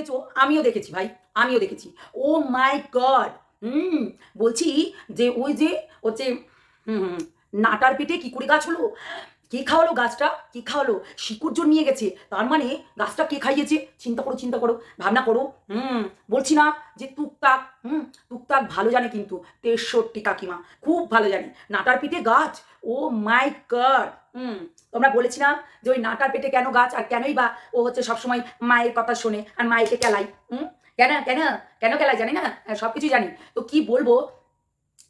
দেখেছ? আমিও দেখেছি ভাই, আমিও দেখেছি। ও মাই গড, হুম, বলছি যে ওই যে হচ্ছে, হুম, নাটার পেটে কি করে গাছ হলো? কে খাওয়ালো গাছটা? কে খাওয়ালো? শিকুর জন্য নিয়ে গেছে। তার মানে গাছটা কে খাইয়েছে? চিন্তা করো চিন্তা করো, ভাবনা করো, হুম, বলছি না যে টুকটাক, হুম, টুকটাক ভালো জানে কিন্তু, তেষট্টি কাকিমা, খুব ভালো জানে। নাটার পিঠে গাছ? Oh my god hmm. তোমরা বলেছি না যে ওই নাটার পেটে কেন গাছ আর কেনই বা ও হচ্ছে সবসময় মায়ের কথা শোনে আর মায়েকে কেলাই হুম? কেন কেন কেন কেলাই জানি না? সব কিছুই জানি। তো কি বলব?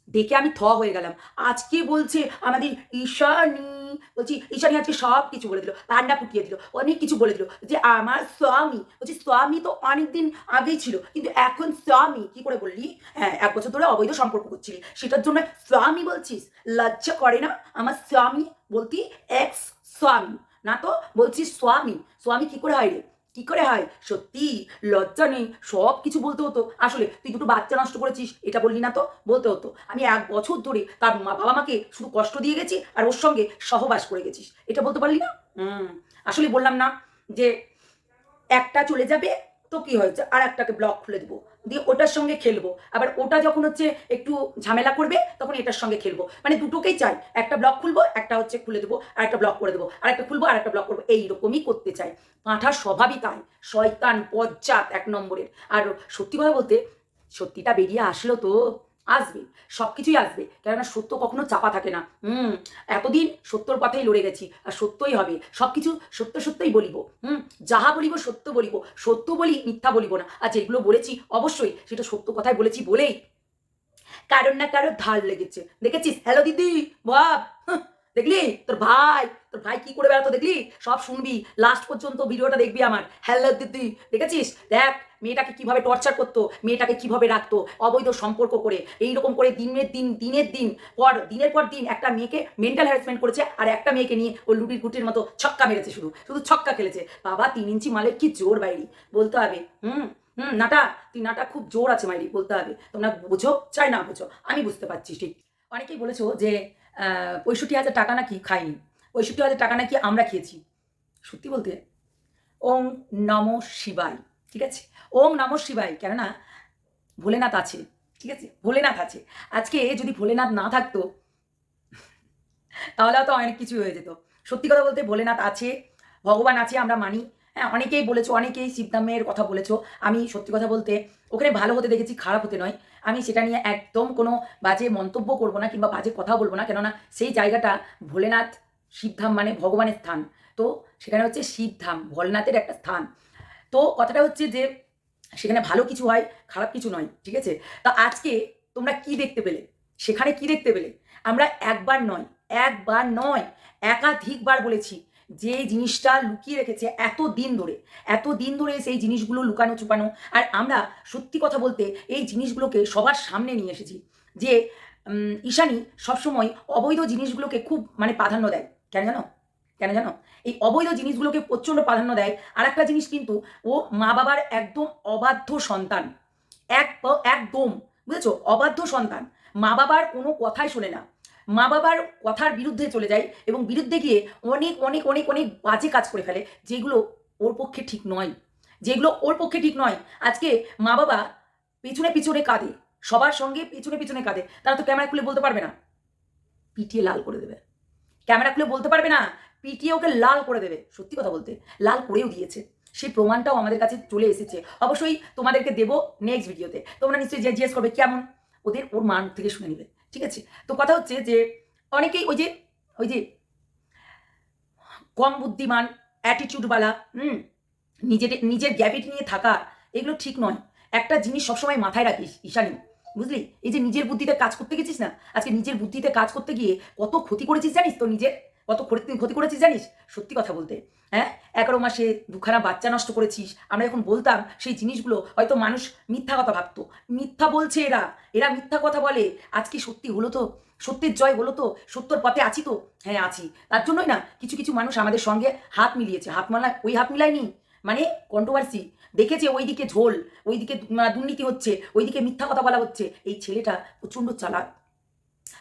দেখে আমি থ হয়ে গেলাম। আজকে বলছে আমাদের ঈশানী, বলছি ঈশানী আজকে সব কিছু বলে দিল, পান্ডা ফুটিয়ে দিল, অনেক কিছু বলে দিল যে আমার স্বামী, বলছি স্বামী তো অনেকদিন আগেই ছিল, কিন্তু এখন স্বামী, কি করে বললি? হ্যাঁ এক বছর ধরে অবৈধ সম্পর্ক করছিলি, সেটার জন্য স্বামী বলছিস? লজ্জা করে না? আমার স্বামী বলতি এক্স স্বামী। না তো, বলছি স্বামী। স্বামী কি করে হয় রে? কি করে হয়? সত্যি, লজ্জা নেই, সব কিছু বলতে হতো। আসলে, তুই দুটো বাচ্চা নষ্ট করেছিস, এটা বললি না তো? বলতে হতো। আমি এক বছর ধরে তার মা বাবা মাকে শুধু কষ্ট দিয়ে গেছি আর ওর সঙ্গে সহবাস করে গেছিস। এটা বলতে পারলি না? হুম। আসলে বললাম না যে একটা চলে যাবে তো কি হয়েছে? আর একটাকে ব্লক খুলে দেবো। দিয়ে ওটার সঙ্গে খেলব। আবার ওটা যখন হচ্ছে একটু ঝামেলা করবে, তখন এটার সঙ্গে খেলব। মানে দুটোকেই চাই। একটা ব্লক খুলবো, একটা হচ্ছে খুলে দেবো, আর একটা ব্লক করে দেবো। আর একটা খুলবো, আর একটা ব্লক করব। এইরকমই করতে চাই। পাঁঠার স্বভাবই তাই। শয়তান পজ্জাত এক নম্বরের। আর সত্যি কথা বলতে, সত্যিটা বেরিয়ে আসলো তো। আসবে সব কিছুই আসবে। কেননা সত্য কখনো চাপা থাকে না। হুম এতদিন সত্যর কথাই লড়ে গেছি আর সত্যই হবে। সব কিছু সত্য সত্যই বলিব। হুম যাহা বলিব সত্য বলিব। সত্য বলি মিথ্যা বলিব না। আর যেগুলো বলেছি অবশ্যই সেটা সত্য কথাই বলেছি বলেই। কারণ না কারোর ধার লেগেছে। দেখেছিস? হ্যালো দিদি হাহ, দেখলি? তোর ভাই তোর ভাই কি করে বেড়াতো দেখলি? সব শুনবি। লাস্ট পর্যন্ত ভিডিওটা দেখবি আমার। হ্যালো দিদি, দেখেছিস? দেখ, মেয়েটাকে কীভাবে টর্চার করতো, মেয়েটাকে কীভাবে রাখতো, অবৈধ সম্পর্ক করে। এই রকম করে দিনের দিন দিনের দিন, পর, দিনের পর দিন একটা মেয়েকে মেন্টাল হ্যারাসমেন্ট করেছে আর একটা মেয়েকে নিয়ে ও লুটির গুটির মতো ছক্কা মেরেছে শুধু। শুধু ছক্কা খেলেছে। বাবা, তিন ইঞ্চি মালের কি জোর বাইরি, বলতে হবে। হুম হুম, নাটা, তুই নাটা খুব জোর আছে মাইরি বলতে হবে। তোমরা বোঝো চাই না বোঝো, আমি বুঝতে পারছি, ঠিক। অনেকেই বলেছ যে পঁয়ষট্টি হাজার টাকা নাকি খাইনি। পঁয়ষট্টি হাজার টাকা নাকি আমরা খেয়েছি। সত্যি বলতে, ওং নম শিবাই ঠিক আছে? ওং নম শিবাই কেননা ভোলেনাথ আছে, ঠিক আছে? ভোলেনাথ আছে। আজকে যদি ভোলেনাথ না থাকতো, তাহলে তো অনেক কিছু হয়ে যেত। সত্যি কথা বলতে, ভোলেনাথ আছে, ভগবান আছে, আমরা মানি। হ্যাঁ অনেকেই বলেছ, অনেকেই শিবধামের কথা বলেছ। আমি সত্যি কথা বলতে, ওখানে ভালো হতে দেখেছি, খারাপ হতে নয়। আমি সেটা নিয়ে একদম কোনো বাজে মন্তব্য করব না কিংবা বাজে কথা বলব না। কেননা সেই জায়গাটা ভোলেনাথ শিবধাম মানে ভগবানের স্থান। তো সেখানে হচ্ছে শিবধাম, ভোলনাথের একটা স্থান। তো কথাটা হচ্ছে যে সেখানে ভালো কিছু হয়, খারাপ কিছু নয়, ঠিক আছে? তা আজকে তোমরা কি দেখতে পেলে? সেখানে কি দেখতে পেলে? আমরা একবার নয় একবার নয়, একাধিকবার বলেছি যে জিনিসটা লুকিয়ে রেখেছে এত দিন ধরে এত দিন ধরে সেই জিনিসগুলো লুকানো চুপানো। আর আমরা সত্যি কথা বলতে এই জিনিসগুলোকে সবার সামনে নিয়ে এসেছি যে ঈশানী সবসময় অবৈধ জিনিসগুলোকে খুব মানে প্রাধান্য দেয়। কেন জানো? কেন জানো? এই অবৈধ জিনিসগুলোকে প্রচণ্ড প্রাধান্য দেয়। আর একটা জিনিস কিন্তু, ও মা বাবার একদম অবাধ্য সন্তান। এক একদম, বুঝেছ? অবাধ্য সন্তান। মা বাবার কোনো কথাই শোনে না। মা বাবার কথার বিরুদ্ধে চলে যায় এবং বিরুদ্ধে গিয়ে অনেক অনেক অনেক অনেক বাজে কাজ করে ফেলে, যেগুলো ওর পক্ষে ঠিক নয়। যেগুলো ওর পক্ষে ঠিক নয়। আজকে মা বাবা পিছনে পিছনে কাঁদে, সবার সঙ্গে পিছনে পিছনে কাঁদে। তারা তো ক্যামেরা খুলে বলতে পারবে না। পিটিয়ে লাল করে দেবে। ক্যামেরা খুলে বলতে পারবে না, পিটিয়ে ওকে লাল করে দেবে। সত্যি কথা বলতে, লাল করেও দিয়েছে। সেই প্রমাণটাও আমাদের কাছে চলে এসেছে। অবশ্যই তোমাদেরকে দেবো নেক্সট ভিডিওতে তোমরা নিশ্চয়ই জিজ্ঞেস করবে, কেমন? ওদের ওর মান থেকে শুনে নেবে। ঠিক আছে? তো কথা হচ্ছে যে অনেকেই ওই যে ওই যে কম বুদ্ধিমান অ্যাটিটিউডওয়ালা হুম? নিজের নিজের গ্যাবিট নিয়ে থাকা, এগুলো ঠিক নয়। একটা জিনিস সবসময় মাথায় রাখিস ঈশানী, বুঝলি? এই যে নিজের বুদ্ধিতে কাজ করতে গেছিস না? আজকে নিজের বুদ্ধিতে কাজ করতে গিয়ে কত ক্ষতি করেছিস জানিস তো নিজের? কত ক্ষতি ক্ষতি করেছিস জানিস? সত্যি কথা বলতে। হ্যাঁ? এগারো মাসে দুখানা বাচ্চা নষ্ট করেছিস। আমরা যখন বলতাম সেই জিনিসগুলো হয়তো মানুষ মিথ্যা কথা ভাবতো। মিথ্যা বলছে এরা। এরা মিথ্যা কথা বলে। আজকে সত্যি হলো তো? সত্যের জয় হলো তো? সত্যর পথে আছি তো? হ্যাঁ আছি। তার জন্যই না কিছু কিছু মানুষ আমাদের সঙ্গে হাত মিলিয়েছে। হাত মালা, ওই হাত মিলায়নি? মানে কন্ট্রোভার্সি দেখেছে ওইদিকে ঝোল, ওইদিকে দুর্নীতি হচ্ছে, ওইদিকে মিথ্যা কথা বলা হচ্ছে। এই ছেলেটা প্রচণ্ড চালাক।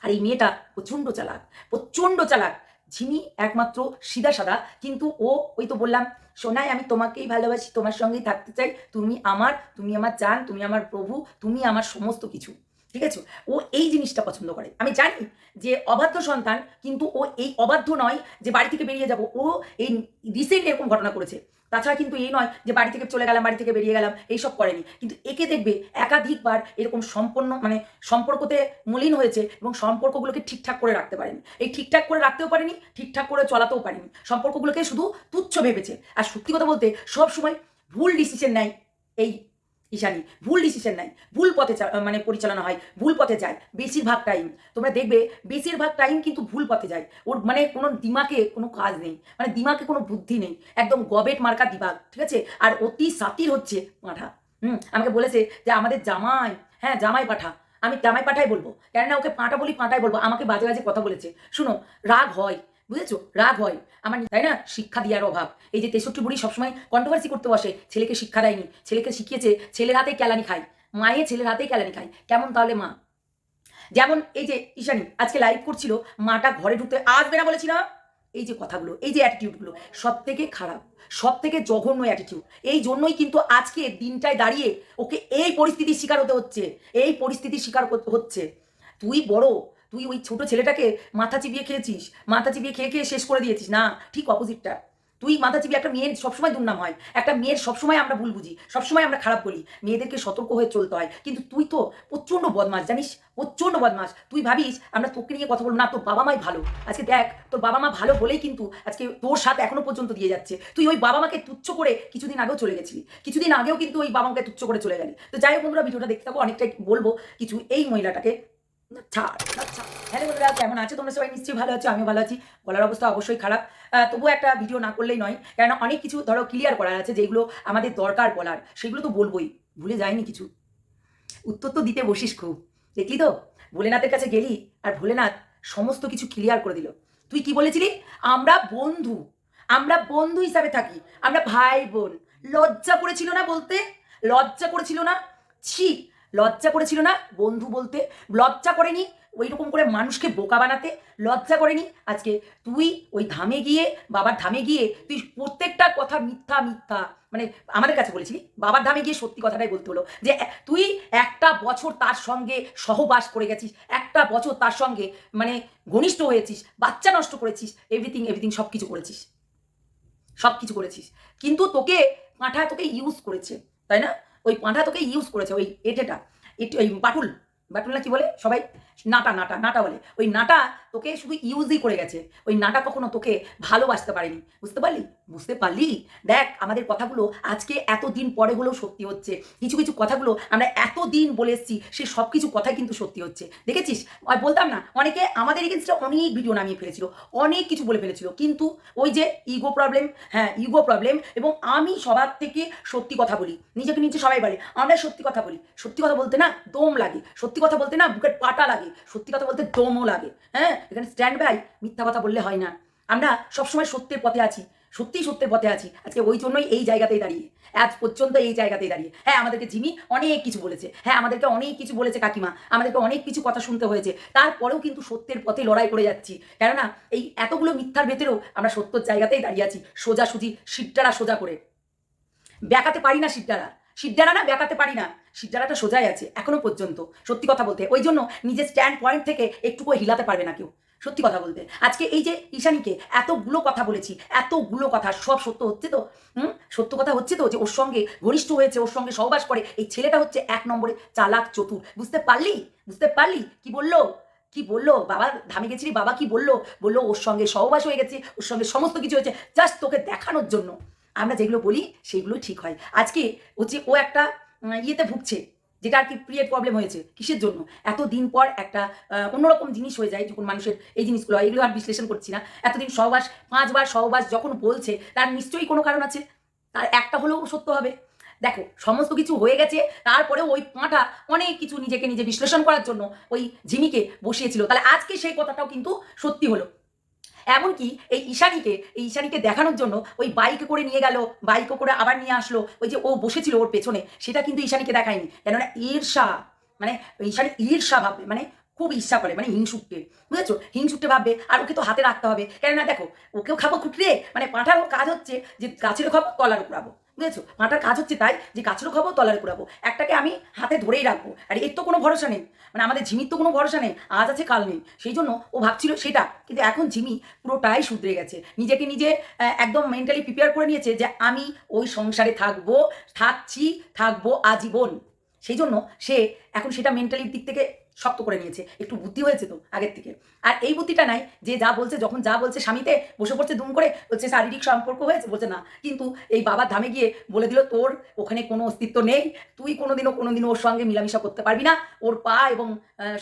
আর এই মেয়েটা প্রচণ্ড চালাক। প্রচণ্ড চালাক। ঝিমি একমাত্র সিধা সাদা কিন্তু ও, ওই তো বললাম, সোনাই, আমি তোমাকেই ভালোবাসি, তোমার সঙ্গেই থাকতে চাই, তুমি আমার তুমি আমার চান তুমি আমার প্রভু, তুমি আমার সমস্ত কিছু, ঠিক আছে? ও এই জিনিসটা পছন্দ করে। আমি জানি যে অবাধ্য সন্তান, কিন্তু ও এই অবাধ্য নয় যে বাড়ি থেকে বেরিয়ে যাব। ও এই রিসেন্ট এরকম ঘটনা করেছে। তাছাড়া কিন্তু এই নয় যে বাড়ি থেকে চলে গেলাম, বাড়ি থেকে বেরিয়ে গেলাম, এইসব করেনি। কিন্তু একে দেখবে একাধিকবার এরকম সম্পন্ন মানে সম্পর্কতে মলিন হয়েছে এবং সম্পর্কগুলোকে ঠিকঠাক করে রাখতে পারেনি। এই ঠিকঠাক করে রাখতেও পারেনি, ঠিকঠাক করে চলাতেও পারেনি। সম্পর্কগুলোকে শুধু তুচ্ছ ভেবেছে। আর সত্যি কথা বলতে সব সময় ভুল ডিসিশন নেয় এই ঈশানি, ভুল ডিসিশন নেয় ভুল পথে মানে পরিচালনা হয়, ভুল পথে যায় বেশিরভাগ টাইম তোমরা দেখবে, বেশিরভাগ টাইম কিন্তু ভুল পথে যায়। ওর মানে কোনো দিমাকে কোনো কাজ নেই মানে দিমাকে কোনো বুদ্ধি নেই। একদম গবেট মার্কা দিমাগ ঠিক আছে? আর অতি সাতির হচ্ছে মাঠা। হুম, আমাকে বলেছে যে আমাদের জামাই হ্যাঁ জামাই পাঠা। আমি জামাই পাঠাই বলব। কেননা ওকে পাঁটা বলি, পাঁটাই বলব। আমাকে বাজে বাজে কথা বলেছে। শুনো, রাগ হয়। বুঝেছ? রাগ হয়। আমার তাই না? শিক্ষা দেওয়ার অভাব। এই যে তেষট্টি বুড়ি সবসময় কন্ট্রোভার্সি করতে বসে, ছেলেকে শিক্ষা দেয়নি, ছেলেকে শিখিয়েছে, ছেলের হাতেই কেলানি খায় মায়ে ছেলের হাতেই ক্যালানি খায়। কেমন তাহলে মা? যেমন এই যে ঈশানী, আজকে লাইভ করছিল, মাটা ঘরে ঢুকতে আসবে না বলেছি না এই যে কথাগুলো, এই যে অ্যাটিটিউডগুলো সব থেকে খারাপ সব থেকে জঘন্য অ্যাটিটিউড এই জন্যই কিন্তু আজকে দিনটায় দাঁড়িয়ে ওকে এই পরিস্থিতির শিকার হতে হচ্ছে, এই পরিস্থিতির শিকার হচ্ছে। তুই বড় তুই ওই ছোট ছেলেটাকে মাথা চিবিয়ে খেয়েছিস? মাথা চিবিয়ে খেয়ে খেয়ে শেষ করে দিয়েছিস। না, ঠিক অপোজিটটা তুই মাথা চিবিয়ে একটা মেয়ের সবসময় দুর্নাম হয়। একটা মেয়ের সবসময় আমরা ভুল বুঝি, সবসময় আমরা খারাপ বলি। মেয়েদেরকে সতর্ক হয়ে চলতে হয়। কিন্তু তুই তো প্রচণ্ড বদমাস জানিস? প্রচণ্ড বদমাস তুই ভাবিস, আমরা তোকে নিয়ে কথা বলব। না, তোর বাবা মাই ভালো। আজকে দেখ, তোর বাবা মা ভালো বলেই কিন্তু আজকে তোর সাথে এখনও পর্যন্ত দিয়ে যাচ্ছে। তুই ওই বাবা মাকে তুচ্ছ করে কিছুদিন আগেও চলে গেছিলি। কিছুদিন আগেও কিন্তু ওই বাবা মাকে তুচ্ছ করে চলে গেলি। তো যাই হোক বন্ধুরা, ভিডিওটা দেখতে থাকো। অনেকটাই বলব কিছু এই মহিলাটাকে। হ্যালো বন্ধুরা, কেমন আছো? তোমরা সবাই নিশ্চয়ই ভালো আছো, আমিও ভালো আছি। গলার অবস্থা অবশ্যই খারাপ। তবুও একটা ভিডিও না করলেই নয়, কেননা অনেক কিছু ধরো ক্লিয়ার করার আছে, যেগুলো আমাদের দরকার বলার। সেগুলো তো বলবোই, ভুলে যায়নি কিছু। উত্তর তো দিতে বসিস খুব। দেখলি তো? ভোলেনাথের কাছে গেলি, আর ভোলেনাথ সমস্ত কিছু ক্লিয়ার করে দিল। তুই কি বলেছিলি? আমরা বন্ধু আমরা বন্ধু হিসাবে থাকি, আমরা ভাই বোন। লজ্জা করেছিল না বলতে? লজ্জা করেছিল না? ছি লজ্জা করেছিল না? বন্ধু বলতে, লজ্জা করেনি ওই রকম করে মানুষকে বোকা বানাতে? লজ্জা করেনি? আজকে তুই ওই ধামে গিয়ে, বাবার ধামে গিয়ে তুই প্রত্যেকটা কথা মিথ্যা মিথ্যা মানে আমাদের কাছে বলেছিলি বাবার ধামে গিয়ে সত্যি কথাটাই বলতে হলো যে, তুই একটা বছর তার সঙ্গে সহবাস করে গেছিস, একটা বছর তার সঙ্গে মানে ঘনিষ্ঠ হয়েছিস, বাচ্চা নষ্ট করেছিস এভরিথিং এভরিথিং সব কিছু করেছিস। সব কিছু করেছিস। কিন্তু তোকে পাঁঠা তোকে ইউজ করেছে, তাই না? ওই পাঁঠা তোকে ইউজ করেছে ওই এটেটা এটি ওই বাটুল। বাটুল কি বলে? সবাই নাটা নাটা নাটা বলে। ওই নাটা তোকে শুধু ইউজই করে গেছে। ওই নাটা কখনো তোকে ভালোবাসতে পারেনি। বুঝতে পারলি? বুঝতে পারলি? দেখ, আমাদের কথাগুলো আজকে এত দিন পরে হলেও সত্যি হচ্ছে। কিছু কিছু কথাগুলো আমরা এত দিন বলে এসেছি, সে সব কিছু কথাই কিন্তু সত্যি হচ্ছে। দেখেছিস? আর বলতাম না, অনেকে আমাদের এগেনস্টে অনেক ভিডিও নামিয়ে ফেলেছিল, অনেক কিছু বলে ফেলেছিল। কিন্তু ওই যে ইগো প্রবলেম হ্যাঁ ইগো প্রবলেম এবং আমি সবার থেকে সত্যি কথা বলি। নিজেকে নিজে সবাই বলে, আমরা সত্যি কথা বলি। সত্যি কথা বলতে না দম লাগে। সত্যি কথা বলতে না বুকের পাটা লাগে। সত্যি কথা বলতে দমও লাগে। হ্যাঁ? এখানে স্ট্যান্ড বাই মিথ্যা কথা বললে হয় না। আমরা সবসময় সত্যের পথে আছি। সত্যিই সত্যের পথে আছি। আজকে ওই জন্যই এই জায়গাতেই দাঁড়িয়ে। আজ পর্যন্ত এই জায়গাতেই দাঁড়িয়ে। হ্যাঁ আমাদেরকে জিমি অনেক কিছু বলেছে। হ্যাঁ আমাদেরকে অনেক কিছু বলেছে কাকিমা। আমাদেরকে অনেক কিছু কথা শুনতে হয়েছে। তারপরেও কিন্তু সত্যের পথে লড়াই করে যাচ্ছি। কেননা এই এতগুলো মিথ্যার ভেতরেও আমরা সত্যর জায়গাতেই দাঁড়িয়ে আছি। সোজাসুজি, সিটটারা সোজা করে। ব্যাকাতে পারি না সিদ্ধারা সিদ্ধারা না ব্যাকাতে পারি না। সিদ্ধারাটা সোজাই আছে, এখনও পর্যন্ত। সত্যি কথা বলতে, ওই জন্য নিজের স্ট্যান্ড পয়েন্ট থেকে একটুকু হিলাতে পারবে না কেউ। সত্যি কথা বলতে। আজকে এই যে ঈশানীকে এতগুলো কথা বলেছি, এতগুলো কথা, সব সত্য হচ্ছে তো? হুম? সত্য কথা হচ্ছে তো যে ওর সঙ্গে ঘনিষ্ঠ হয়েছে, ওর সঙ্গে সহবাস করে, এই ছেলেটা হচ্ছে এক নম্বরে চালাক চতুর। বুঝতে পারলি? বুঝতে পারলি? কি বলল? কি বলল? বাবা ধামে গেছিলি? বাবা কি বলল? বলল, ওর সঙ্গে সহবাস হয়ে গেছে, ওর সঙ্গে সমস্ত কিছু হয়েছে জাস্ট তোকে দেখানোর জন্য। আমরা যেগুলো বলি সেগুলো ঠিক হয়। আজকে হচ্ছে ও একটা ইয়েতে ভুগছে, যেটা আর কি পিরিয়ড প্রবলেম হয়েছে কিসের জন্য? এত দিন পর একটা অন্যরকম জিনিস হয়ে যায় যখন মানুষের এই জিনিসগুলো হয়, এগুলো আর বিশ্লেষণ করছি না। এতদিন সহবাস, পাঁচবার সহবাস যখন বলছে, তার নিশ্চয়ই কোনো কারণ আছে। তার একটা হলেও সত্য হবে। দেখো, সমস্ত কিছু হয়ে গেছে, তারপরেও ওই পাঁটা অনেক কিছু নিজেকে নিজে বিশ্লেষণ করার জন্য ওই ঝিমিকে বসিয়েছিল। তাহলে আজকে সেই কথাটাও কিন্তু সত্যি হলো। এমনকি এই ঈশানীকে এই ঈশানীকে দেখানোর জন্য ওই বাইকে করে নিয়ে গেল বাইকে করে আবার নিয়ে আসলো। ওই যে ও বসেছিল ওর পেছনে, সেটা কিন্তু ঈশানীকে দেখায়নি। কেননা ঈর্ষা মানে ঈশানী ঈর্ষা ভাববে মানে খুব ইচ্ছা করে মানে হিংসুককে। বুঝেছ? হিংসুককে ভাববে, আর ওকে তো হাতে রাখতে হবে। কেননা দেখো, ওকেও খাব খুঁটরে মানে পাঠারও কাজ হচ্ছে যে গাছেরও খাব কলার কুড়াবো বুঝেছ? পাঁঠার কাজ হচ্ছে তাই যে গাছেরও খাব, তলার কুড়াবো। একটাকে আমি হাতে ধরেই রাখব। আর এর তো কোনো ভরসা নেই। মানে আমাদের ঝিমির তো কোনো ভরসা নেই। আজ আছে, কাল নেই। সেই জন্য ও ভাবছিল সেটা। কিন্তু এখন ঝিমি পুরোটাই শুধরে গেছে। নিজেকে নিজে একদম মেন্টালি প্রিপেয়ার করে নিয়েছে যে আমি ওই সংসারে থাকব, থাকছি, থাকব, আজীবন। সেই জন্য সে এখন সেটা মেন্টালির দিক থেকে শক্ত করে নিয়েছে, একটু বুদ্ধি হয়েছে তো আগের থেকে। আর এই বুদ্ধিটা নাই যে যা বলছে, যখন যা বলছে স্বামীতে বসে পড়ছে দুম করে, বলছে শারীরিক সম্পর্ক হয়েছে, বলছে না। কিন্তু এই বাবার ধামে গিয়ে বলে দিল, তোর ওখানে কোনো অস্তিত্ব নেই, তুই কোনোদিনও কোনোদিনও ওর সঙ্গে মিলামিশা করতে পারবি না। ওর পা এবং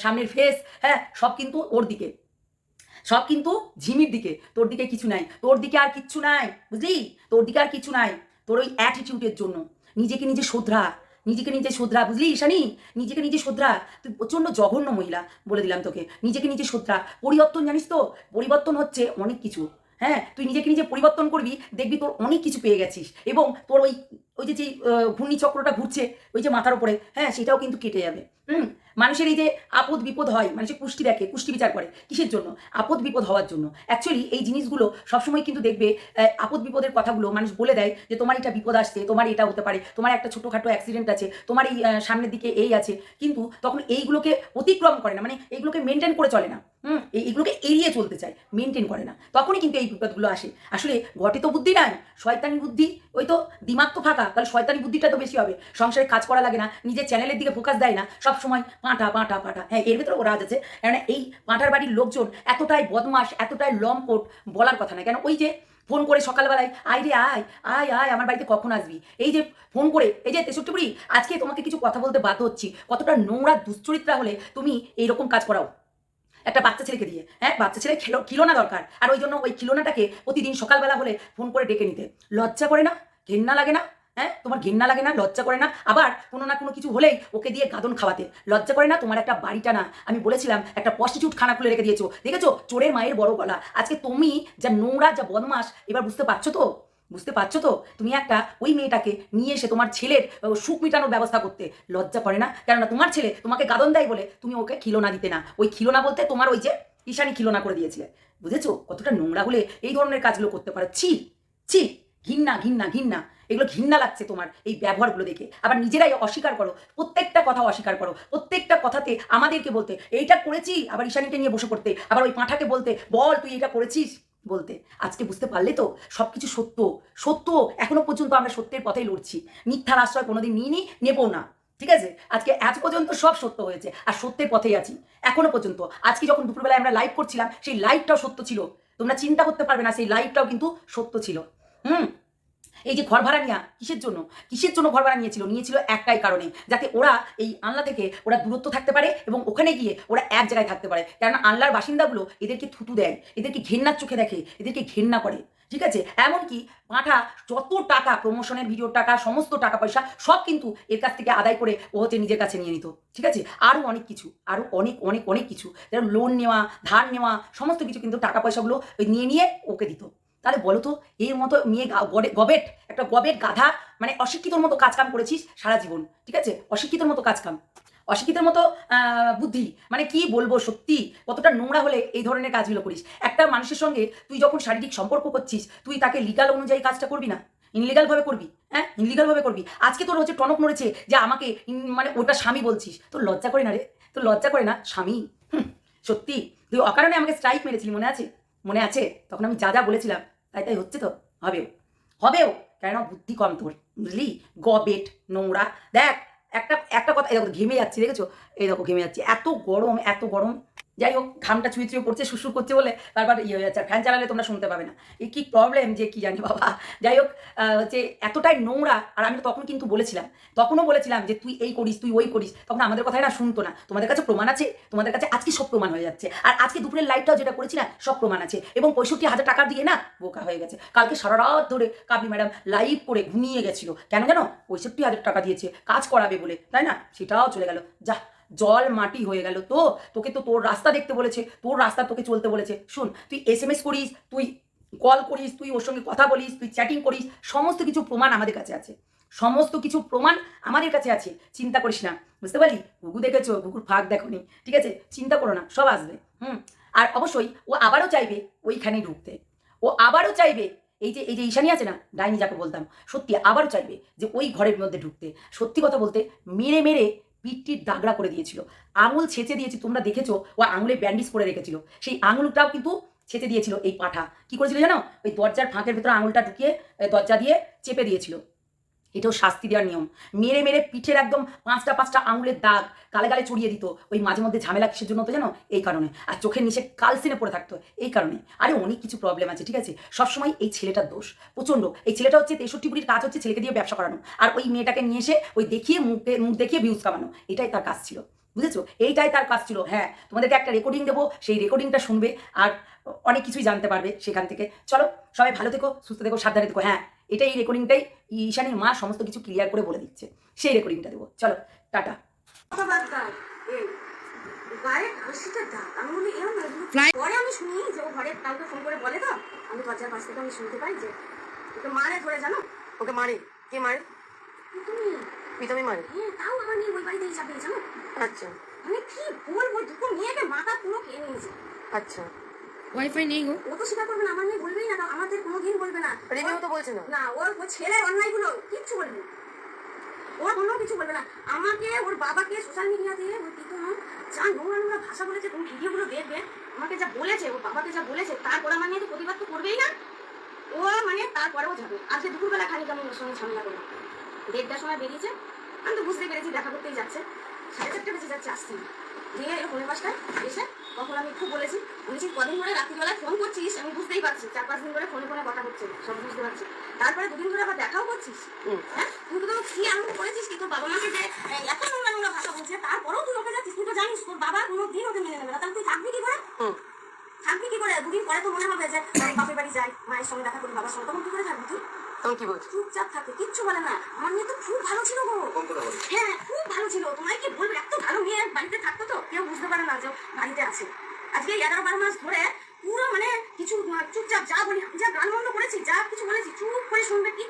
সামনের ফেস হ্যাঁ সব কিন্তু ওর দিকে। সব কিন্তু ঝিমির দিকে। তোর দিকে কিছু নাই। তোর দিকে আর কিচ্ছু নাই, বুঝলি? তোর দিকে আর কিছু নাই। তোর ওই অ্যাটিটিউডের জন্য। নিজেকে নিজে শোধরা নিজেকে নিজে শোধরা, বুঝলি ঈশানি? নিজেকে নিজে শোধরা। তুই প্রচণ্ড জঘন্য মহিলা বলে দিলাম তোকে। নিজেকে নিজে শোধরা। পরিবর্তন জানিস তো? পরিবর্তন হচ্ছে অনেক কিছু। হ্যাঁ তুই নিজেকে নিজে পরিবর্তন করবি, দেখবি তোর অনেক কিছু পেয়ে গেছিস। এবং তোর ওই ওই যে যে ঘূর্ণিচক্রটা ঘুরছে, ওই যে মাথার উপরে হ্যাঁ সেটাও কিন্তু কেটে যাবে। হুম? মানুষের এই যে আপদ বিপদ হয়, মানুষের কুষ্টি দেখে, কুষ্টি বিচার করে, কিসের জন্য? আপদ বিপদ হওয়ার জন্য। অ্যাকচুয়ালি এই জিনিসগুলো সবসময় কিন্তু দেখবে আপদ বিপদের কথাগুলো মানুষ বলে দেয় যে, তোমার এটা বিপদ আসছে, তোমার এটা হতে পারে, তোমার একটা ছোটোখাটো অ্যাক্সিডেন্ট আছে, তোমার এই সামনের দিকে এই আছে। কিন্তু তখন এইগুলোকে অতিক্রম করে না মানে এইগুলোকে মেনটেন করে চলে না। হুম? এইগুলোকে এড়িয়ে চলতে চায় মেনটেন করে না। তখনই কিন্তু এই বিপদগুলো আসে। আসলে ঘটে তো বুদ্ধি নাই, শয়তানি বুদ্ধি, ওই তো দিমাগ তো ফাঁকা, তাহলে শয়তানি বুদ্ধিটা তো বেশি হবে। সংসারে কাজ করা লাগে না, নিজের চ্যানেলের দিকে ফোকাস দেয় না সব সময় পাঁটা পাঁটা পাঁটা হ্যাঁ এর ভেতরে রাজ আছে। কেন এই পাঁটার বাড়ির লোকজন এতটাই বদমাস এতটাই লম্পট বলার কথা না। কেন? ওই যে ফোন করে সকালবেলায়, আয় রে, আয় আয় আয়, আমার বাড়িতে কখন আসবি? এই যে ফোন করে, এই যে, তেষট্টি বুড়ি, আজকে তোমাকে কিছু কথা বলতে বাধ্য হচ্ছি। কতটা নোংরা, দুশ্চরিত্রা হলে তুমি এইরকম কাজ করাও। একটা বাচ্চা ছেলেকে দিয়ে হ্যাঁ? বাচ্চা ছেলে খেলো খিলোনা দরকার। আর ওই জন্য ওই খিলোনাটাকে প্রতিদিন সকালবেলা হলে ফোন করে ডেকে নিতে। লজ্জা করে না? ঘেন্না লাগে না? হ্যাঁ? তোমার ঘেন্না লাগে না? লজ্জা করে না? আবার কোনো না কোনো কিছু হলেই ওকে দিয়ে গাদন খাওয়াতে। লজ্জা করে না? তোমার একটা বাড়িটা না আমি বলেছিলাম, একটা প্রস্টিটিউট খানা খুলে রেখে দিয়েছ। দেখেছ? চোরের মায়ের বড় গলা। আজকে তুমি যা নোংরা, যা বদমাস এবার বুঝতে পারছ তো? বুঝতে পারছ তো? তুমি একটা ওই মেয়েটাকে নিয়ে এসে তোমার ছেলের সুখ মেটানোর ব্যবস্থা করতে। লজ্জা করে না? কেননা তোমার ছেলে তোমাকে গাদন দেয় বলে তুমি ওকে খিলোনা দিতে না। ওই খিলোনা বলতে তোমার ওই যে ঈশানি খিলোনা করে দিয়েছিলে। বুঝেছ? কতটা নোংরা হলে এই ধরনের কাজগুলো করতে পারো। ছি ছি। ঘিন্না ঘিন্না ঘিন্না। এগুলো ঘিন্না লাগছে তোমার এই ব্যবহারগুলো দেখে। আবার নিজেরাই অস্বীকার করো, প্রত্যেকটা কথা অস্বীকার করো। প্রত্যেকটা কথাতে আমাদেরকে বলতে, এইটা করেছি? আবার ঈশানীকে নিয়ে বসে পড়তে, আবার ওই পাঁঠাকে বলতে, বল, তুই এটা করেছিস? বলতে। আজকে বুঝতে পারলে তো সব কিছু সত্য। সত্য এখনও পর্যন্ত আমরা সত্যের পথেই লড়ছি। মিথ্যার আশ্রয় কোনোদিন নিইনি নেব না। ঠিক আছে? আজকে আজ পর্যন্ত সব সত্য হয়েছে আর সত্যের পথেই আছি। এখনও পর্যন্ত। আজকে যখন দুপুরবেলায় আমরা লাইভ করছিলাম, সেই লাইভটাও সত্য ছিল। তোমরা চিন্তা করতে পারবে না, সেই লাইভটাও কিন্তু সত্য ছিল। হুম। এই যে ঘর ভাড়া নেওয়া কিসের জন্য? কিসের জন্য ঘর ভাড়া নিয়েছিল? নিয়েছিল একটাই কারণে, যাতে ওরা এই আনলা থেকে ওরা দূরত্ব থাকতে পারে এবং ওখানে গিয়ে ওরা এক জায়গায় থাকতে পারে। কেননা আনলার বাসিন্দাগুলো এদেরকে থুতু দেয়, এদেরকে ঘেন্নার চোখে দেখে, এদেরকে ঘেন্না করে। ঠিক আছে? এমনকি পাঁঠা, যত টাকা প্রমোশনের ভিডিওর টাকা, সমস্ত টাকা, পয়সা, সব কিন্তু এর কাছ থেকে আদায় করে ও হচ্ছে নিজের কাছে নিয়ে নিত। ঠিক আছে? আরও অনেক কিছু, আরও অনেক অনেক অনেক কিছু। যেমন লোন নেওয়া, ধার নেওয়া, সমস্ত কিছু কিন্তু টাকা পয়সাগুলো নিয়ে নিয়ে ওকে দিত। তাহলে বলো তো, এর মতো মেয়ে গবেট, একটা গবেট গাধা মানে অশিক্ষিতর মতো কাজকাম করেছিস সারা জীবন, ঠিক আছে? অশিক্ষিতর মতো কাজকাম অশিক্ষিতের মতো বুদ্ধি মানে কি বলব সত্যি, কতটা নোংরা হলে এই ধরনের কাজগুলো করিস। একটা মানুষের সঙ্গে তুই যখন শারীরিক সম্পর্ক করছিস, তুই তাকে লিগাল অনুযায়ী কাজটা করবি না? ইনলিগাল ভাবে করবি হ্যাঁ? ইনলিগাল ভাবে করবি। আজকে তোর হচ্ছে টনক নড়েছে যে আমাকে মানে ওটা স্বামী বলছিস। তোর লজ্জা করে না রে? তোর লজ্জা করে না? স্বামী? সত্যি। তুই অকারণে আমাকে স্ট্রাইক মেরেছিলি, মনে আছে? মনে আছে? তখন আমি যা যা বলেছিলাম, তাই তাই হচ্ছে তো? হবেও। হবেও? কেন বুদ্ধি কম তোর, বুঝলি? গবেট, নোংরা। দেখ, একটা একটা কথা, এই দেখো, ঘেমে যাচ্ছি, দেখেছ? এই দেখো, ঘেমে যাচ্ছি। এত গরম এত গরম যাই হোক, ঘামটা ছুঁয়ে ছুঁয়ে পড়ছে, শুশুর করছে বলে বারবার ইয়ে হয়ে যাচ্ছে, ফ্যান চালালে তোমরা শুনতে পাবে না। এই কি প্রবলেম যে কি জানি বাবা। যাই হোক হচ্ছে এতটাই নোংরা, আর আমি তখন কিন্তু বলেছিলাম, তখনও বলেছিলাম যে তুই এই করিস, তুই ওই করিস, তখন আমাদের কথাই না শুনতো না। তোমাদের কাছে প্রমাণ আছে, তোমাদের কাছে আজকে সব প্রমাণ হয়ে যাচ্ছে। আর আজকে দুপুরের লাইভটাও যেটা করেছি না, সব প্রমাণ আছে। এবং পঁয়ষট্টি হাজার টাকা দিয়ে না বোকা হয়ে গেছে। কালকে সারা রাত ধরে কাবলি ম্যাডাম লাইভ করে ঘুমিয়ে গেছিল। কেন জানো? পঁয়ষট্টি হাজার টাকা দিয়েছে, কাজ করাবে বলে, তাই না? সেটাও চলে গেল। যা জল মাটি হয়ে গেল তো, তোকে তো তোর রাস্তা দেখতে বলেছে, তোর রাস্তা তোকে চলতে বলেছে। শুন, তুই এস এম এস করিস, তুই কল করিস, তুই ওর সঙ্গে কথা বলিস, তুই চ্যাটিং করিস, সমস্ত কিছু প্রমাণ আমাদের কাছে আছে। সমস্ত কিছু প্রমাণ আমাদের কাছে আছে, চিন্তা করিস না। বুঝতে পারলি? ঘুঘু দেখেছ? ঘুঘুর ফাঁক দেখোনি। ঠিক আছে? চিন্তা করো না, সব আসবে। হুম? আর অবশ্যই ও আবারও চাইবে ওইখানেই ঢুকতে। ও আবারও চাইবে, এই যে এই যে ঈশানি আছে না, ডাইনি যাকে বলতাম, সত্যি আবারও চাইবে যে ওই ঘরের মধ্যে ঢুকতে। সত্যি কথা বলতে, মেরে মেরে পিঠটির দাগড়া করে দিয়েছিল। আঙুল ছেঁচে দিয়েছি, তোমরা দেখেছ? ও আঙুলে ব্যান্ডেজ করে রেখেছিল। সেই আঙুলটাও কিন্তু ছেঁচে দিয়েছিল এই পাঠা। কি করেছিল জানো? ওই দরজার ফাঁকের ভেতরে আঙুলটা ঢুকিয়ে দরজা দিয়ে চেপে দিয়েছিল। এটাও শাস্তি দেওয়ার নিয়ম। মেরে মেরে পিঠের একদম পাঁচটা পাঁচটা আঙুলের দাগ কালে গালে চড়িয়ে দিত। ওই মাঝে মধ্যে ঝামেলা কিসের জন্য তো জানো? এই কারণে। আর চোখের নিচে কালসিনে পড়ে থাকতো। এই কারণে। আরে অনেক কিছু প্রবলেম আছে, ঠিক আছে? সবসময় এই ছেলেটার দোষ। প্রচণ্ড। এই ছেলেটা হচ্ছে তেষট্টি বুড়ির কাজ হচ্ছে ছেলেকে দিয়ে ব্যবসা করানো। আর ওই মেয়েটাকে নিয়ে এসে ওই দেখিয়ে মুখে মুখ দেখিয়ে বিউজ কামানো। এটাই তার কাজ ছিল। বুঝেছ? এইটাই তার কাজ ছিল। হ্যাঁ তোমাদেরকে একটা রেকর্ডিং দেবো সেই রেকর্ডিংটা শুনবে আর অনেক কিছুই জানতে পারবে সেখান থেকে। চলো সবাই ভালো থেকো সুস্থ থেকো সাবধানে থেকো। হ্যাঁ এটাই এই রেকর্ডিংটাই ঈশানীর মা সমস্ত কিছু ক্লিয়ার করে বলে দিচ্ছে। সেই রেকর্ডিংটা দেবো। চলো টাটা। আমি পরে শুনি যে ও ঘরে কাউকে ফোন করে বলে তো আমি দরজার পাশ থেকে আমি শুনতে পাই যে ওকে মারে ধরে জানো? ওকে মারে। কে মারে? তুমি। প্রীতমই মারে হ্যাঁ তাও আমার নিয়ে ওই বাড়িতেই যাবে জানো? আচ্ছা। আমি কি বলব দুটো মেয়েকে মাথা পুরো খেয়ে নিয়েছে। আচ্ছা। ওয়াইফাই নেই গো। ও তো স্বীকার করবে না আমার নিয়ে বলবেই না আমাদের কোনোদিন বলবে না। রিমিও তো বলছে না। না ওর ওর ছেলের অন্যায়গুলো কিচ্ছু বলবে ওর কোনো কিছু বলবে না। আমাকে ওর বাবাকে সোশ্যাল মিডিয়াতে ওই প্রীতম যা নোংরা নোংরা ভাষা বলেছে তুমি ভিডিওগুলো দেখবে আমাকে যা বলেছে ওর বাবাকে যা বলেছে তারপরে আমার নিয়ে তো প্রতিবাদ তো করবেই না। ও মানে তারপরেও যাবে। আজকে দুপুরবেলা খানিক আমি ওর সঙ্গে ঝামেলা করলাম। দেড়টার সময় বেরিয়েছে। আমি তো বুঝতে পেরেছি দেখা করতেই যাচ্ছে। সাড়ে চারটে বেজে যাচ্ছে আসতে। না দিয়ে এলো পনেরো এসে তখন আমি খুব বলেছি বলেছি কদিন ধরে রাত্রিবেলায় ফোন করছিস? আমি বুঝতেই পারছি চার পাঁচ দিন ধরে ফোনে ফোনে কথা হচ্ছে সব বুঝতে পারছি। তারপরে দুদিন ধরে আবার দেখাও করছিস? হ্যাঁ? তুই তো কি এমন করেছিস কি? তোর বাবা মাকে যে এত নোংরা নোংরা ভাষা বলছে তারপরেও তুই ওকে যাচ্ছিস? তুই তো জানিস তোর বাবা কোনো দিন ওকে মেনে নেবে না। তাহলে তুই থাকবি কি করে? থাকবি কি করে? দুদিন পরে তো মনে হবে যে বাপের বাড়ি যাই মায়ের সঙ্গে দেখা করি বাবার সঙ্গে। তখন কি করে থাকবি তুই? তখন কি বলছো চুপচাপ থাকো কিচ্ছু বলে না। আমার মেয়ে তো খুব ভালো ছিল গো। হ্যাঁ খুব ভালো ছিল। তোমায় কি বলব এত ভালো মেয়ে বাড়িতে থাকতো তো? কেউ বুঝতে পারে না যে বাড়িতে আছে। আজকে এগারো বারো মাস ধরে পুরো মানে কিছু চুপচাপ যা বলি যা গান বন্ধ করেছি যা কিছু বলেছি চুপ করে শুনবে কি